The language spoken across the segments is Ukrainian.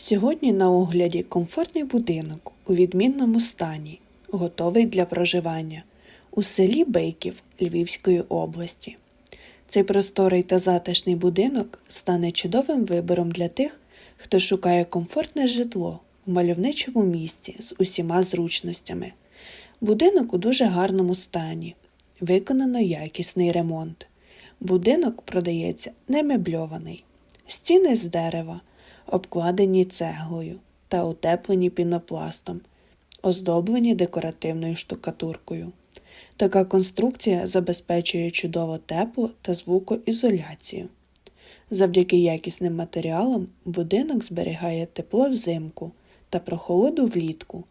Сьогодні на огляді комфортний будинок у відмінному стані, готовий для проживання у селі Бейків Львівської області. Цей просторий та затишний будинок стане чудовим вибором для тих, хто шукає комфортне житло в мальовничому місці з усіма зручностями. Будинок у дуже гарному стані, виконано якісний ремонт. Будинок продається не мебльований, стіни з дерева, обкладені цеглою та утеплені пінопластом, оздоблені декоративною штукатуркою. Така конструкція забезпечує чудово тепло та звукоізоляцію. Завдяки якісним матеріалам будинок зберігає тепло взимку та прохолоду влітку,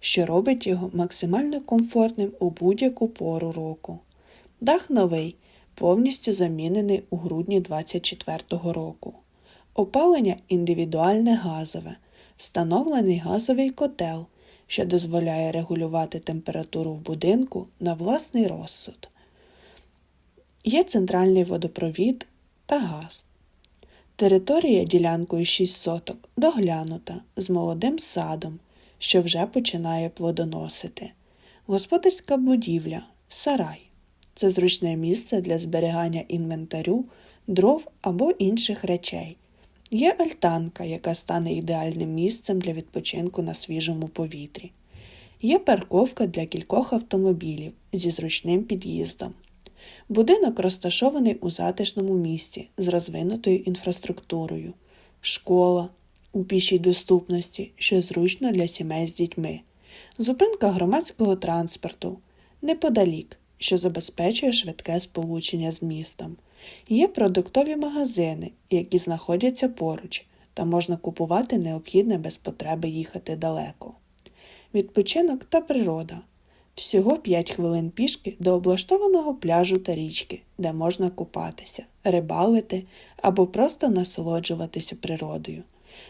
що робить його максимально комфортним у будь-яку пору року. Дах новий, повністю замінений у грудні 2024 року. Опалення індивідуальне газове, встановлений газовий котел, що дозволяє регулювати температуру в будинку на власний розсуд. Є центральний водопровід та газ. Територія ділянкою 6 соток доглянута з молодим садом, що вже починає плодоносити. Господарська будівля сарай. Це зручне місце для зберігання інвентарю, дров або інших речей. Є альтанка, яка стане ідеальним місцем для відпочинку на свіжому повітрі. Є парковка для кількох автомобілів зі зручним під'їздом. Будинок розташований у затишному місці з розвинутою інфраструктурою, школа у пішій доступності, що зручно для сімей з дітьми, зупинка громадського транспорту неподалік, що забезпечує швидке сполучення з містом. Є продуктові магазини, які знаходяться поруч, та можна купувати необхідне без потреби їхати далеко. Відпочинок та природа. Всього 5 хвилин пішки до облаштованого пляжу та річки, де можна купатися, рибалити або просто насолоджуватися природою.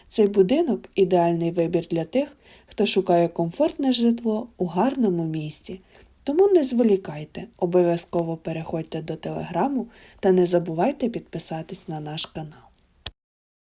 Цей будинок ідеальний вибір для тих, хто шукає комфортне житло у гарному місці. Тому не зволікайте, обов'язково переходьте до телеграму та не забувайте підписатись на наш канал.